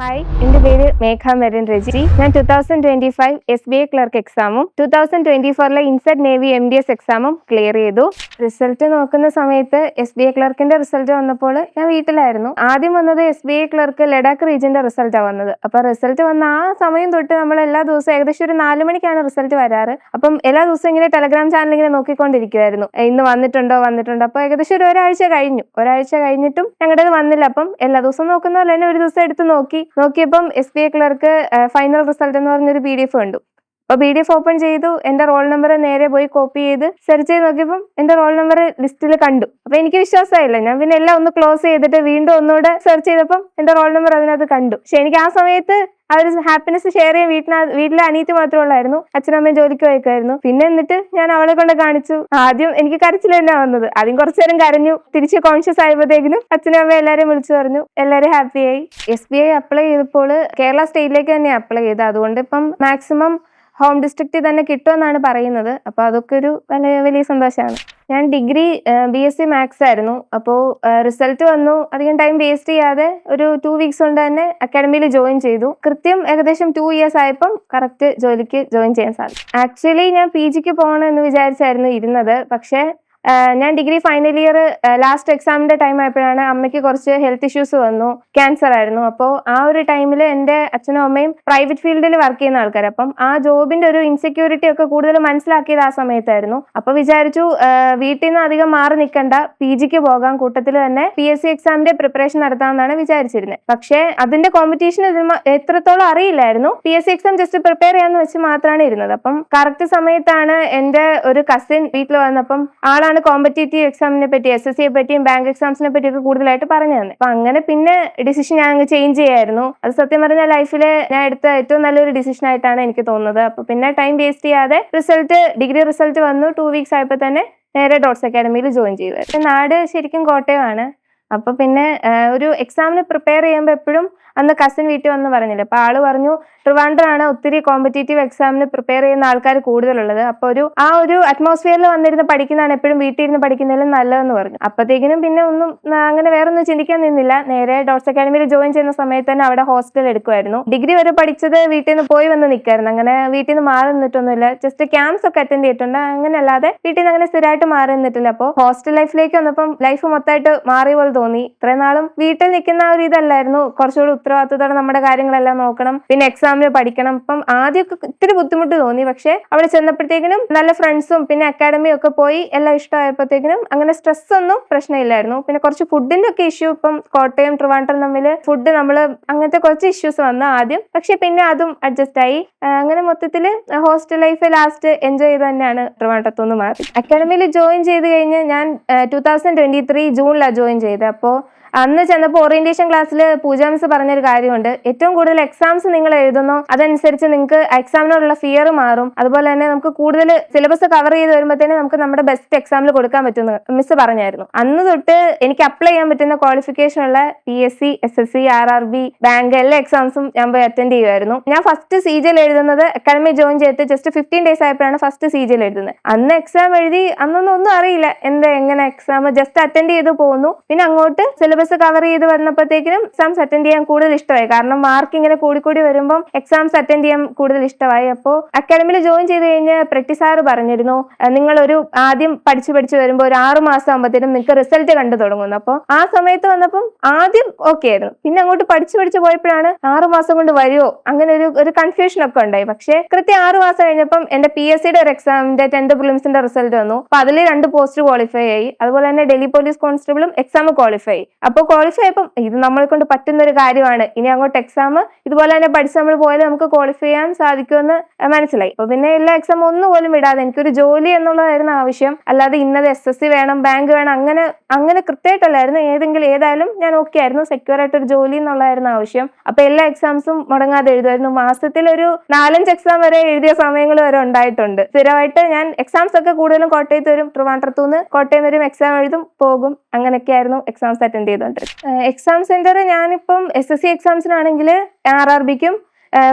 Hi എന്റെ പേര് മേഘ മെറിൻ രജി ഞാൻ two thousand twenty five S B I clerk എക്സാമും two thousand twenty ഫോറിലെ INCET navy M D S എക്സാമും clear ചെയ്തു. റിസൾട്ട് നോക്കുന്ന സമയത്ത് എസ് ബി ഐ ക്ലർക്കിന്റെ റിസൾട്ട് വന്നപ്പോൾ ഞാൻ വീട്ടിലായിരുന്നു. ആദ്യം വന്നത് S B I clerk Ladakh റീജിയന്റെ റിസൾട്ടാണ് വന്നത്. അപ്പോൾ റിസൾട്ട് വന്ന ആ സമയം തൊട്ട് നമ്മൾ എല്ലാ ദിവസവും ഏകദേശം ഒരു നാല് മണിക്കാണ് റിസൾട്ട് വരാറ്. അപ്പം എല്ലാ ദിവസവും ഇങ്ങനെ ടെലഗ്രാം ചാനൽ ഇങ്ങനെ നോക്കിക്കൊണ്ടിരിക്കുമായിരുന്നു ഇന്ന് വന്നിട്ടുണ്ടോ വന്നിട്ടുണ്ടോ? അപ്പോൾ ഏകദേശം ഒരു ഒരാഴ്ച കഴിഞ്ഞു. ഒരാഴ്ച കഴിഞ്ഞിട്ടും ഞങ്ങളുടേത് വന്നില്ല. അപ്പം എല്ലാ ദിവസവും നോക്കുന്ന പോലെ തന്നെ ഒരു ദിവസം എടുത്ത് നോക്കി. നോക്കിയപ്പം S B I clerk final result എന്ന് പറഞ്ഞൊരു പി ഡി എഫ് കണ്ടു. അപ്പോൾ പി ഡി എഫ് ഓപ്പൺ ചെയ്തു എന്റെ റോൾ നമ്പർ നേരെ പോയി കോപ്പി ചെയ്ത് സെർച്ച് ചെയ്ത് നോക്കിയപ്പം എന്റെ റോൾ നമ്പർ ലിസ്റ്റിൽ കണ്ടു. അപ്പോൾ എനിക്ക് വിശ്വാസമായില്ല ഞാൻ പിന്നെ എല്ലാം ഒന്ന് ക്ലോസ് ചെയ്തിട്ട് വീണ്ടും ഒന്നുകൂടെ സെർച്ച് ചെയ്തപ്പം എന്റെ റോൾ നമ്പർ അതിനകത്ത് കണ്ടു. പക്ഷെ എനിക്ക് ആ സമയത്ത് ആ ഒരു ഹാപ്പിനെസ് ഷെയർ ചെയ്യാൻ വീട്ടിന വീട്ടിലെ അനീറ്റ് മാത്രമേ ഉള്ളായിരുന്നു. അച്ഛനും അമ്മയും ജോലിക്ക് പോയിക്കായിരുന്നു പിന്നെ എന്നിട്ട് ഞാൻ അവളെ കൊണ്ട് കാണിച്ചു. ആദ്യം എനിക്ക് കരച്ചിൽ തന്നെ വന്നത്. ആദ്യം കുറച്ചു നേരം കരഞ്ഞു. തിരിച്ച് കോൺഷ്യസ് ആയപ്പോഴത്തേക്കിനും അച്ഛനും അമ്മയും എല്ലാവരെയും വിളിച്ചു പറഞ്ഞു. എല്ലാവരും ഹാപ്പിയായി എസ് ബി ഐ അപ്ലൈ ചെയ്തപ്പോൾ കേരള സ്റ്റേറ്റിലേക്ക് തന്നെ അപ്ലൈ ചെയ്തത്. അതുകൊണ്ട് ഇപ്പം മാക്സിമം ഹോം ഡിസ്ട്രിക്റ്റിൽ തന്നെ കിട്ടുമെന്നാണ് പറയുന്നത്. അപ്പോൾ അതൊക്കെ ഒരു വലിയ വലിയ സന്തോഷമാണ്. ഞാൻ degree B S C maths ആയിരുന്നു. അപ്പോൾ റിസൾട്ട് വന്നു. അധികം ടൈം വേസ്റ്റ് ചെയ്യാതെ ഒരു ടു വീക്സ് കൊണ്ട് തന്നെ അക്കാഡമിയിൽ ജോയിൻ ചെയ്തു. കൃത്യം ഏകദേശം ടു ഇയേഴ്സ് ആയപ്പം കറക്റ്റ് ജോലിക്ക് ജോയിൻ ചെയ്യാൻ സാധിച്ചു. ആക്ച്വലി ഞാൻ പി ജിക്ക് പോകണമെന്ന് വിചാരിച്ചായിരുന്നു ഇരുന്നത്. പക്ഷേ ഞാൻ ഡിഗ്രി ഫൈനൽ ഇയർ ലാസ്റ്റ് എക്സാമിന്റെ ടൈം ആയപ്പോഴാണ് അമ്മയ്ക്ക് കുറച്ച് ഹെൽത്ത് ഇഷ്യൂസ് വന്നു. ക്യാൻസർ ആയിരുന്നു. അപ്പോൾ ആ ഒരു ടൈമിൽ എന്റെ അച്ഛനും അമ്മയും പ്രൈവറ്റ് ഫീൽഡിൽ വർക്ക് ചെയ്യുന്ന ആൾക്കാർ അപ്പം ആ ജോബിന്റെ ഒരു ഇൻസെക്യൂരിറ്റി ഒക്കെ കൂടുതൽ മനസ്സിലാക്കിയത് ആ സമയത്തായിരുന്നു. അപ്പോൾ വിചാരിച്ചു വീട്ടിൽ നിന്ന് അധികം മാറി നിൽക്കണ്ട. പി ജിക്ക് പോകാം. കൂട്ടത്തിൽ തന്നെ പി എസ് സി എക്സാമിന്റെ പ്രിപ്പറേഷൻ നടത്താമെന്നാണ് വിചാരിച്ചിരുന്നത്. പക്ഷേ അതിന്റെ കോമ്പറ്റീഷൻ എത്രത്തോളം അറിയില്ലായിരുന്നു. P S C exam just prepare ചെയ്യാന്ന് വെച്ച് മാത്രമാണ് ഇരുന്നത്. അപ്പം കറക്റ്റ് സമയത്താണ് എന്റെ ഒരു കസിൻ വീട്ടിൽ വന്നപ്പം ആളാണ് കോമ്പറ്റേറ്റീവ് എക്സാമിനെ പറ്റി എസ് എസ് സിയെ പറ്റിയും ബാങ്ക് എക്സാംസിനെ പറ്റിയൊക്കെ കൂടുതലായിട്ട് പറഞ്ഞു തന്നെ. അപ്പൊ അങ്ങനെ പിന്നെ ഡിസിഷൻ ഞാൻ അങ്ങ് ചേഞ്ച് ചെയ്യായിരുന്നു. അത് സത്യം പറഞ്ഞാൽ ലൈഫിലെ ഞാൻ എടുത്ത ഏറ്റവും നല്ലൊരു ഡിസിഷൻ ആയിട്ടാണ് എനിക്ക് തോന്നുന്നത്. അപ്പൊ പിന്നെ ടൈം വേസ്റ്റ് ചെയ്യാതെ റിസൾട്ട് ഡിഗ്രി റിസൾട്ട് വന്നു. ടു വീക്സ് ആയപ്പോൾ തന്നെ നേരെ ഡോട്ട്സ് അക്കാഡമിയിൽ ജോയിൻ ചെയ്തു. നാട് ശരിക്കും കോട്ടയമാണ്. അപ്പൊ പിന്നെ ഒരു എക്സാമിന് പ്രിപ്പയർ ചെയ്യുമ്പോൾ എപ്പോഴും അന്ന് കസൻ വീട്ടിൽ വന്ന് പറഞ്ഞില്ല? അപ്പൊ ആൾ പറഞ്ഞു ട്രിവാൻഡ്രാണ് ഒത്തിരി കോമ്പറ്റേറ്റീവ് എക്സാമിന് പ്രിപ്പയർ ചെയ്യുന്ന ആൾക്കാർ കൂടുതലുള്ളത്. അപ്പൊ ഒരു ആ ഒരു അറ്റ്മോസ്ഫിയറിൽ വന്നിരുന്ന് പഠിക്കുന്നതാണ് എപ്പോഴും വീട്ടിൽ ഇരുന്ന് പഠിക്കുന്നതിലും നല്ലതെന്ന് പറഞ്ഞു. അപ്പത്തേക്കിനും പിന്നെ ഒന്നും അങ്ങനെ വേറെ ഒന്നും ചിന്തിക്കാൻ നിന്നില്ല. നേരെ ഡോട്ട്സ് അക്കാഡമിയിൽ ജോയിൻ ചെയ്യുന്ന സമയത്ത് തന്നെ അവിടെ ഹോസ്റ്റൽ എടുക്കുമായിരുന്നു ഡിഗ്രി വരെ പഠിച്ചത് വീട്ടിൽ നിന്ന് പോയി വന്ന് നിൽക്കായിരുന്നു അങ്ങനെ വീട്ടിൽ നിന്ന് മാറി നിന്നിട്ടൊന്നുമില്ല. ജസ്റ്റ് ക്യാമ്പ്സ് ഒക്കെ അറ്റൻഡ് ചെയ്തിട്ടുണ്ട്. അങ്ങനെ അല്ലാതെ വീട്ടിൽ നിന്ന് അങ്ങനെ സ്ഥിരമായിട്ട് മാറി നിന്നിട്ടില്ല. അപ്പോൾ ഹോസ്റ്റൽ ലൈഫിലേക്ക് വന്നപ്പം ലൈഫ് മൊത്തമായിട്ട് മാറിയ പോലെ തോന്നി. ഇത്രയും നാളും വീട്ടിൽ നിൽക്കുന്ന ഒരു ഇതല്ലായിരുന്നു. കുറച്ചുകൂടി ഉത്തരവാദിത്തത്തോടെ നമ്മുടെ കാര്യങ്ങളെല്ലാം നോക്കണം. പിന്നെ എക്സാമിന് പഠിക്കണം. അപ്പം ആദ്യമൊക്കെ ഇത്തിരി ബുദ്ധിമുട്ട് തോന്നി. പക്ഷെ അവിടെ ചെന്നപ്പോഴത്തേക്കിനും നല്ല ഫ്രണ്ട്സും പിന്നെ അക്കാഡമിയും ഒക്കെ പോയി എല്ലാം ഇഷ്ടമായപ്പോഴത്തേക്കിനും അങ്ങനെ സ്ട്രെസ് ഒന്നും പ്രശ്നമില്ലായിരുന്നു. പിന്നെ കുറച്ച് ഫുഡിന്റെ ഒക്കെ ഇഷ്യൂ ഇപ്പം കോട്ടയം ട്രിവാൻഡ്രം തമ്മിൽ ഫുഡ് നമ്മൾ അങ്ങനത്തെ കുറച്ച് ഇഷ്യൂസ് വന്നു ആദ്യം. പക്ഷെ പിന്നെ അതും അഡ്ജസ്റ്റ് ആയി. അങ്ങനെ മൊത്തത്തിൽ ഹോസ്റ്റൽ ലൈഫ് ലാസ്റ്റ് എൻജോയ് ചെയ്ത് തന്നെയാണ് ട്രിവാൻഡ്രത്തുനിന്ന് മാറി. അക്കാഡമിയിൽ ജോയിൻ ചെയ്ത് കഴിഞ്ഞ് ഞാൻ ടൂ തൗസൻഡ് ട്വന്റി ത്രീ ജൂണിലാണ് ജോയിൻ ചെയ്തത്. അപ്പോൾ അന്ന് ചെന്നപ്പോൾ ഓറിയന്റേഷൻ ക്ലാസ്സിൽ പൂജ മിസ് പറഞ്ഞൊരു കാര്യമുണ്ട്. ഏറ്റവും കൂടുതൽ എക്സാംസ് നിങ്ങൾ എഴുതുന്നോ അതനുസരിച്ച് നിങ്ങൾക്ക് എക്സാമിനോടുള്ള ഫിയർ മാറും. അതുപോലെ തന്നെ നമുക്ക് കൂടുതൽ സിലബസ് കവർ ചെയ്ത് വരുമ്പോഴത്തേനും നമുക്ക് നമ്മുടെ ബെസ്റ്റ് എക്സാമിൽ കൊടുക്കാൻ പറ്റുന്ന മിസ് പറഞ്ഞായിരുന്നു. അന്ന് തൊട്ട് എനിക്ക് അപ്ലൈ ചെയ്യാൻ പറ്റുന്ന ക്വാളിഫിക്കേഷൻ ഉള്ള P S C S S C R R B bank എല്ലാ എക്സാംസും ഞാൻ പോയി അറ്റൻഡ് ചെയ്യുമായിരുന്നു ഞാൻ ഫസ്റ്റ് സി ജിയിൽ എഴുതുന്നത് അക്കാഡമി ജോയിൻ ചെയ്തിട്ട് ജസ്റ്റ് ഫിഫ്റ്റീൻ ഡേയ്സ് ആയപ്പോഴാണ് ഫസ്റ്റ് സി ജിയിൽ എഴുതുന്നത്. അന്ന് എക്സാം എഴുതി അന്നൊന്നും ഒന്നും അറിയില്ല. എന്താ എങ്ങനെ എക്സാം ജസ്റ്റ് അറ്റൻഡ് ചെയ്ത് പോകുന്നു പിന്നെ അങ്ങോട്ട് സിലബസ് കവർ ചെയ്ത് വന്നപ്പോഴത്തേക്കിനും എക്സാംസ് അറ്റൻഡ് ചെയ്യാൻ കൂടുതൽ ഇഷ്ടമായി. കാരണം മാർക്ക് ഇങ്ങനെ കൂടിക്കൂടി വരുമ്പോൾ എക്സാംസ് അറ്റൻഡ് ചെയ്യാൻ കൂടുതൽ ഇഷ്ടമായി. അപ്പോൾ അക്കാഡമിയിൽ ജോയിൻ ചെയ്ത് കഴിഞ്ഞ് പ്രട്ടി സാറ് പറഞ്ഞിരുന്നു നിങ്ങൾ ഒരു ആദ്യം പഠിച്ചു പഠിച്ചു വരുമ്പോൾ ഒരു ആറ് മാസം ആകുമ്പോഴത്തേനും നിങ്ങൾക്ക് റിസൾട്ട് കണ്ടു തുടങ്ങുന്നു. അപ്പോൾ ആ സമയത്ത് വന്നപ്പം ആദ്യം ഓക്കെ ആയിരുന്നു. പിന്നെ അങ്ങോട്ട് പഠിച്ചു പഠിച്ചു പോയപ്പോഴാണ് ആറ് മാസം കൊണ്ട് വരുമോ അങ്ങനെ ഒരു ഒരു കൺഫ്യൂഷൻ ഒക്കെ ഉണ്ടായി. പക്ഷേ കൃത്യം ആറ് മാസം കഴിഞ്ഞപ്പം എന്റെ പി എസ് സിയുടെ ഒരു എക്സാമിന്റെ ടെൻത്ത് പ്രിലിംസിന്റെ റിസൾട്ട് വന്നു. അപ്പൊ അതിൽ രണ്ട് പോസ്റ്റ് ക്വാളിഫൈ ആയി. അതുപോലെ തന്നെ ഡൽഹി പോലീസ് കോൺസ്റ്റബിളും എക്സാം ക്വാളിഫൈ ആയി. അപ്പോൾ ക്വാളിഫൈ ആയപ്പം ഇത് നമ്മളെ കൊണ്ട് പറ്റുന്ന ഒരു കാര്യമാണ്. ഇനി അങ്ങോട്ട് എക്സാം ഇതുപോലെ തന്നെ പഠിച്ച് നമ്മൾ പോയാൽ നമുക്ക് ക്വാളിഫൈ ചെയ്യാൻ സാധിക്കുമെന്ന് മനസ്സിലായി. അപ്പൊ പിന്നെ എല്ലാ എക്സാം ഒന്നും ഒന്നുപോലും വിടാതെ എനിക്കൊരു ജോലി എന്നുള്ളതായിരുന്നു ആവശ്യം. അല്ലാതെ ഇന്നത് എസ് എസ് സി വേണം ബാങ്ക് വേണം അങ്ങനെ അങ്ങനെ കൃത്യമായിട്ടല്ലായിരുന്നു. ഏതെങ്കിലും ഏതായാലും ഞാൻ ഓക്കെ ആയിരുന്നു. സെക്യൂർ ആയിട്ട് ഒരു ജോലി എന്നുള്ളതായിരുന്നു ആവശ്യം. അപ്പൊ എല്ലാ എക്സാംസും മുടങ്ങാതെ എഴുതുമായിരുന്നു. മാസത്തിൽ ഒരു നാലഞ്ച് എക്സാം വരെ എഴുതിയ സമയങ്ങൾ വരെ ഉണ്ടായിട്ടുണ്ട്. സ്ഥിരമായിട്ട് ഞാൻ എക്സാംസ് ഒക്കെ കൂടുതലും കോട്ടയത്ത് വരും. ട്രിവാൻഡ്രത്തുനിന്ന് കോട്ടയം വരും എക്സാം എഴുതും പോകും. അങ്ങനെയൊക്കെയായിരുന്നു എക്സാംസ് അറ്റൻഡ് ചെയ്തുകൊണ്ടിരുന്നത് എക്സാം സെന്റർ ഞാനിപ്പം എസ് എസ് സി എക്സാംസിനാണെങ്കിൽ ആർ ആർ ബിക്കും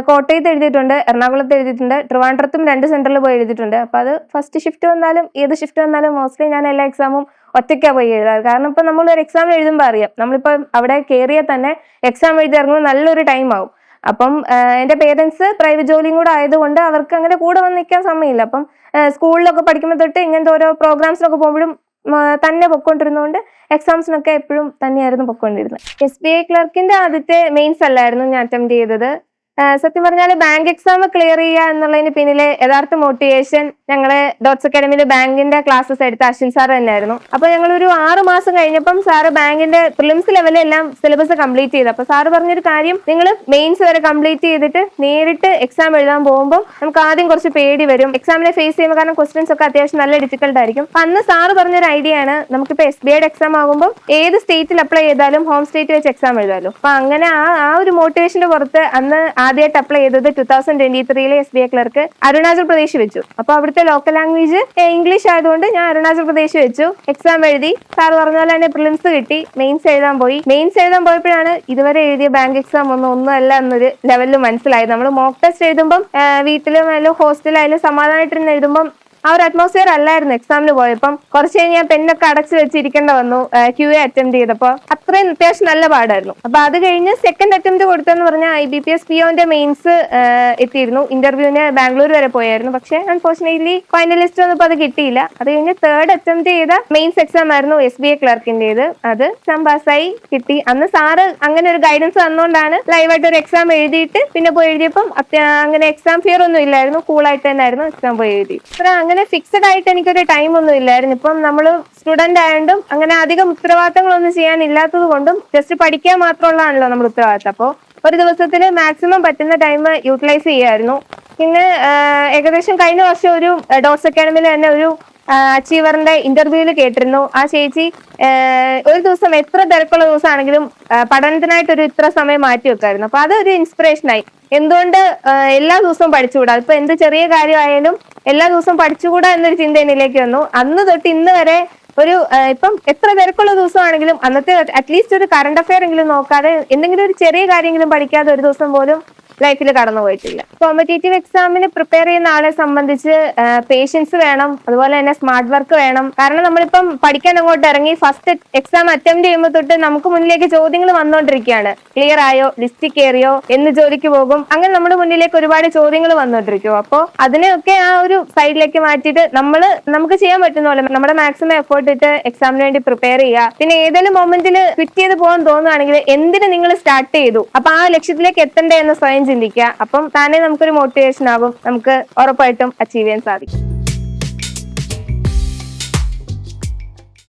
കോട്ടയത്ത് എഴുതിയിട്ടുണ്ട് എറണാകുളത്ത് എഴുതിയിട്ടുണ്ട് ട്രിവാൻഡ്രത്തും രണ്ട് സെന്ററിൽ പോയി എഴുതിയിട്ടുണ്ട്. അപ്പൊ അത് ഫസ്റ്റ് ഷിഫ്റ്റ് വന്നാലും ഏത് ഷിഫ്റ്റ് വന്നാലും മോസ്റ്റ്ലി ഞാൻ എല്ലാ എക്സാമും ഒറ്റയ്ക്കാ പോയി എഴുതാറ്. കാരണം ഇപ്പൊ നമ്മൾ ഒരു എക്സാം എഴുതുമ്പോൾ അറിയാം. നമ്മളിപ്പോ അവിടെ കയറിയാൽ തന്നെ എക്സാം എഴുതി ഇറങ്ങുമ്പോൾ നല്ലൊരു ടൈം ആവും. അപ്പം എന്റെ പേരൻസ് പ്രൈവറ്റ് ജോലിയും കൂടെ ആയതുകൊണ്ട് അവർക്ക് അങ്ങനെ കൂടെ വന്ന് നിൽക്കാൻ സമയമില്ല. അപ്പം സ്കൂളിലൊക്കെ പഠിക്കുമ്പോൾ തൊട്ട് ഇങ്ങനത്തെ ഓരോ പ്രോഗ്രാംസിനൊക്കെ പോകുമ്പോഴും തന്നെ പൊക്കോണ്ടിരുന്നതുകൊണ്ട് എക്സാംസിനൊക്കെ എപ്പോഴും തന്നെയായിരുന്നു പൊക്കോണ്ടിരുന്നത്. എസ് ബി ഐ ക്ലർക്കിന്റെ ആദ്യത്തെ മെയിൻസ് അല്ലായിരുന്നു ഞാൻ അറ്റംപ്റ്റ് ചെയ്തത്. സത്യം പറഞ്ഞാൽ ബാങ്ക് എക്സാം ക്ലിയർ ചെയ്യുക എന്നുള്ളതിന് പിന്നിലെ യഥാർത്ഥ മോട്ടിവേഷൻ ഞങ്ങൾ ഡോട്ട്സ് അക്കാഡമിയിൽ ബാങ്കിന്റെ ക്ലാസ്സസ് എടുത്ത അശ്വിൻ സാർ തന്നെയായിരുന്നു. അപ്പൊ ഞങ്ങൾ ഒരു ആറ് മാസം കഴിഞ്ഞപ്പം സാറ് ബാങ്കിന്റെ പ്രിലിംസ് ലെവലെല്ലാം സിലബസ് കംപ്ലീറ്റ് ചെയ്തു. അപ്പൊ സാറ് പറഞ്ഞൊരു കാര്യം നിങ്ങൾ മെയിൻസ് വരെ കംപ്ലീറ്റ് ചെയ്തിട്ട് നേരിട്ട് എക്സാം എഴുതാൻ പോകുമ്പോൾ നമുക്ക് ആദ്യം കുറച്ച് പേടി വരും. എക്സാമിനെ ഫേസ് ചെയ്യുമ്പോൾ കാരണം ക്വസ്റ്റ്യൻസ് ഒക്കെ അത്യാവശ്യം നല്ല ഡിഫിക്കൽട്ട് ആയിരിക്കും. അപ്പൊ അന്ന് സാറ് പറഞ്ഞൊരു ഐഡിയ ആണ് നമുക്കിപ്പോ എസ് ബി ഐയുടെ എക്സാം ആകുമ്പോൾ ഏത് സ്റ്റേറ്റിൽ അപ്ലൈ ചെയ്താലും ഹോം സ്റ്റേറ്റ് വെച്ച് എക്സാം എഴുതാമല്ലോ അപ്പൊ അങ്ങനെ ആ ആ ഒരു മോട്ടിവേഷന്റെ പുറത്ത് അന്ന് ആദ്യമായിട്ട് അപ്ലൈ ചെയ്തത് two thousand twenty ത്രീയിലെ S B I clerk Arunachal Pradesh വെച്ചു. അപ്പൊ അവിടുത്തെ ലോക്കൽ ലാംഗ്വേജ് ഇംഗ്ലീഷ് ആയതുകൊണ്ട് ഞാൻ അരുണാചൽ പ്രദേശ് വെച്ചു. എക്സാം എഴുതി. സാർ പറഞ്ഞ പോലെ തന്നെ പ്രിലിംസ് കിട്ടി. മെയിൻസ് എഴുതാൻ പോയി. മെയിൻസ് എഴുതാൻ പോയപ്പോഴാണ് ഇതുവരെ എഴുതിയ ബാങ്ക് എക്സാം ഒന്നും ഒന്നുമല്ല എന്നൊരു ലെവലിൽ മനസ്സിലായത്. നമ്മൾ മോക്ക് ടെസ്റ്റ് എഴുതുമ്പോൾ വീട്ടിലും ആയാലും ഹോസ്റ്റലായാലും സമാധാനമായിട്ടിരുന്ന് എഴുതുമ്പോൾ ആ ഒരു അറ്റ്മോസ്ഫിയർ അല്ലായിരുന്നു എക്സാമിന് പോയപ്പം. കുറച്ച് കഴിഞ്ഞ് ഞാൻ പെണ്ണൊക്കെ അടച്ചു വെച്ചിരിക്കേണ്ട വന്നു. ക്യു എ അറ്റംപ്റ്റ് ചെയ്തപ്പോൾ. അത്രയും അത്യാവശ്യം നല്ല പാടായിരുന്നു. അപ്പൊ അത് കഴിഞ്ഞ് സെക്കൻഡ് അറ്റംപ്റ്റ് കൊടുത്തെന്ന് പറഞ്ഞാൽ I B P S P ഒന്റെ mains എത്തിയിരുന്നു. ഇന്റർവ്യൂവിന് ബാംഗ്ലൂർ വരെ പോയായിരുന്നു. പക്ഷേ അൺഫോർച്ചുനേറ്റ്ലി ഫൈനലിസ്റ്റ് ഒന്നും ഇപ്പൊ അത് കിട്ടിയില്ല. അത് കഴിഞ്ഞ് തേർഡ് അറ്റംപ്റ്റ് ചെയ്ത മെയിൻസ് എക്സാം ആയിരുന്നു എസ് ബി എ ക്ലർക്കിന്റേത് അത് എക്സാം പാസ്സായി കിട്ടി. അന്ന് സാറ് അങ്ങനെ ഒരു ഗൈഡൻസ് തന്നുകൊണ്ടാണ് ലൈവായിട്ട് ഒരു എക്സാം എഴുതിയിട്ട് പിന്നെ പോയി എഴുതിയപ്പം അങ്ങനെ എക്സാം ഫിയർ ഒന്നും ഇല്ലായിരുന്നു. കൂളായിട്ട് തന്നെ ആയിരുന്നു എക്സാം പോയി എഴുതി. അങ്ങനെ ഫിക്സഡ് ആയിട്ട് എനിക്കൊരു ടൈം ഒന്നും ഇല്ലായിരുന്നു. ഇപ്പം നമ്മൾ സ്റ്റുഡന്റ് ആയതുകൊണ്ടും അങ്ങനെ അധികം ഉത്തരവാദിത്തങ്ങളൊന്നും ചെയ്യാൻ ഇല്ലാത്തത് കൊണ്ടും ജസ്റ്റ് പഠിക്കാൻ മാത്രമുള്ളതാണല്ലോ നമ്മുടെ ഉത്തരവാദിത്തം. അപ്പോൾ ഒരു ദിവസത്തിൽ മാക്സിമം പറ്റുന്ന ടൈം യൂട്ടിലൈസ് ചെയ്യായിരുന്നു. പിന്നെ ഏകദേശം കഴിഞ്ഞ വർഷം ഒരു ഡോട്ട്സ് അക്കാഡമിയിൽ തന്നെ ഒരു അച്ചീവറിന്റെ ഇന്റർവ്യൂവിൽ കേട്ടിരുന്നു. ആ ചേച്ചി ഒരു ദിവസം എത്ര തിരക്കുള്ള ദിവസമാണെങ്കിലും പഠനത്തിനായിട്ട് ഒരു ഇത്ര സമയം മാറ്റി വെക്കായിരുന്നു. അപ്പൊ അതൊരു ഇൻസ്പിറേഷൻ ആയി. എന്തുകൊണ്ട് എല്ലാ ദിവസവും പഠിച്ചുകൂടാ? ഇപ്പൊ എന്ത് ചെറിയ കാര്യമായാലും എല്ലാ ദിവസവും പഠിച്ചുകൂടാ എന്നൊരു ചിന്ത എന്നിലേക്ക് വന്നു. അന്ന് തൊട്ട് ഇന്ന് വരെ ഒരു ഇപ്പം എത്ര തിരക്കുള്ള ദിവസമാണെങ്കിലും അന്നത്തെ അറ്റ്ലീസ്റ്റ് ഒരു കറണ്ട് അഫയർ എങ്കിലും നോക്കാതെ എന്തെങ്കിലും ഒരു ചെറിയ കാര്യമെങ്കിലും പഠിക്കാതെ ഒരു ദിവസം പോലും ലൈഫിൽ കടന്നു പോയിട്ടില്ല. കോമ്പറ്റേറ്റീവ് എക്സാമിന് പ്രിപ്പയർ ചെയ്യുന്ന ആളെ സംബന്ധിച്ച് പേഷ്യൻസ് വേണം അതുപോലെ തന്നെ സ്മാർട്ട് വർക്ക് വേണം. കാരണം നമ്മളിപ്പം പഠിക്കാൻ അങ്ങോട്ട് ഇറങ്ങി ഫസ്റ്റ് എക്സാം അറ്റംപ്റ്റ് ചെയ്യുമ്പോൾ തൊട്ട് നമുക്ക് മുന്നിലേക്ക് ചോദ്യങ്ങൾ വന്നുകൊണ്ടിരിക്കുകയാണ് ക്ലിയർ ആയോ? ലിസ്റ്റ് കയറിയോ എന്ന് ജോലിക്ക് പോകും. അങ്ങനെ നമ്മുടെ മുന്നിലേക്ക് ഒരുപാട് ചോദ്യങ്ങൾ വന്നുകൊണ്ടിരിക്കും അപ്പോൾ അതിനെയൊക്കെ ആ ഒരു സൈഡിലേക്ക് മാറ്റിയിട്ട് നമ്മൾ നമുക്ക് ചെയ്യാൻ പറ്റുന്ന പോലെ നമ്മുടെ മാക്സിമം എഫേർട്ട് ഇട്ട് എക്സാമിന് വേണ്ടി പ്രിപ്പയർ ചെയ്യുക. പിന്നെ ഏതെങ്കിലും മൊമെന്റിൽ ക്വിറ്റ് ചെയ്ത് പോകാൻ തോന്നുകയാണെങ്കിൽ എന്തിനു നിങ്ങൾ സ്റ്റാർട്ട് ചെയ്തു? അപ്പൊ ആ ലക്ഷ്യത്തിലേക്ക് എത്തണ്ടേ എന്ന് സ്വയം ചിന്തിക്കുക. അപ്പം താനേ നമുക്കൊരു മോട്ടിവേഷൻ ആകും നമുക്ക് ഉറപ്പായിട്ടും അച്ചീവ് ചെയ്യാൻ സാധിക്കും.